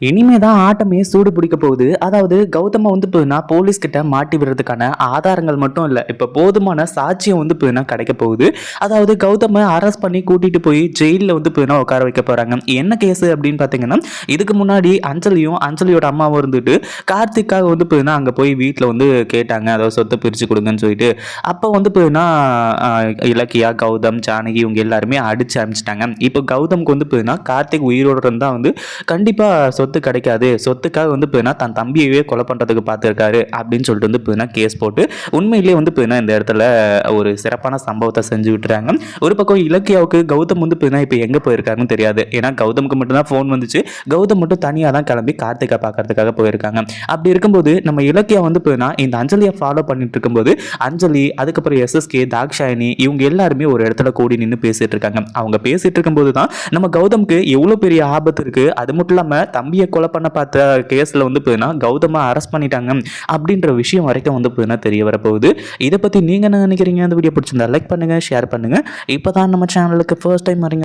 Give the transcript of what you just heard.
இனிமே தான் ஆட்டமே சூடு பிடிக்க போகுது. அதாவது கௌதம வந்து போதுனா போலீஸ் கிட்ட மாட்டி விடுறதுக்கான ஆதாரங்கள் மட்டும் இல்லை. இப்போ போதுமான சாட்சியம் வந்து போதுனா கிடைக்க போகுது. அதாவது கௌதம அரெஸ்ட் பண்ணி கூட்டிட்டு போய் ஜெயிலில் வந்து போதுனா உட்கார வைக்க போறாங்க. என்ன கேஸ் அப்படின்னு பார்த்தீங்கன்னா இதுக்கு முன்னாடி அஞ்சலியும் அஞ்சலியோட அம்மாவும் இருந்துட்டு கார்த்திக்காக வந்து போதுனா அங்கே போய் வீட்டில் வந்து கேட்டாங்க. அதாவது சொத்தை பிரித்து கொடுங்கன்னு சொல்லிட்டு. அப்போ வந்து போதுனா இலக்கியா கௌதம் ஜானகி இவங்க எல்லாருமே அடிச்சு அனுப்பிச்சிட்டாங்க இப்போ கௌதம்க்கு வந்து போதுனா கார்த்திக் உயிரோடு இருந்தால் வந்து கண்டிப்பாக சொத்து கிடைக்காது. சொத்துக்காக வந்து போயினா தன் தம்பியவே கொலை பண்ணுறதுக்கு பார்த்துருக்காரு அப்படின்னு சொல்லிட்டு வந்து போயினா கேஸ் போட்டு உண்மையிலேயே வந்து போயினா இந்த இடத்துல ஒரு சிறப்பான சம்பவத்தை செஞ்சு விட்டுறாங்க. ஒரு பக்கம் இலக்கியாவுக்கு கௌதம் வந்து போயினா இப்போ எங்கே போயிருக்காருன்னு தெரியாது. ஏன்னா கௌதமுக்கு மட்டும்தான் ஃபோன் வந்துச்சு. கௌதம் மட்டும் தனியாக தான் கிளம்பி கார்த்திகை பார்க்கறதுக்காக போயிருக்காங்க. அப்படி இருக்கும்போது நம்ம இலக்கியா வந்து போயினா இந்த அஞ்சலியை ஃபாலோ பண்ணிட்டு இருக்கும்போது அஞ்சலி அதுக்கப்புறம் எஸ்எஸ்கே தாக்ஷாயினி இவங்க எல்லாருமே ஒரு இடத்துல கூடி நின்று பேசிட்டு இருக்காங்க. அவங்க பேசிட்டு இருக்கும்போது தான் நம்ம கௌதம்க்கு எவ்வளோ பெரிய ஆபத்து இருக்கு. அது மட்டும் இல்லாமல் தம்பி தம்பியை கொலை பண்ண பார்த்த கேஸில் வந்து போதுன்னா கௌதமா அரெஸ்ட் பண்ணிட்டாங்க அப்படின்ற விஷயம் வரைக்கும் வந்து போதுன்னா தெரிய வரப்போகுது. இதை பற்றி நீங்கள் என்ன நினைக்கிறீங்க? அந்த வீடியோ பிடிச்சிருந்தா லைக் பண்ணுங்கள் ஷேர் பண்ணுங்கள் இப்போ தான் நம்ம சேனலுக்கு ஃபர்ஸ்ட் டைம் வரீங்க.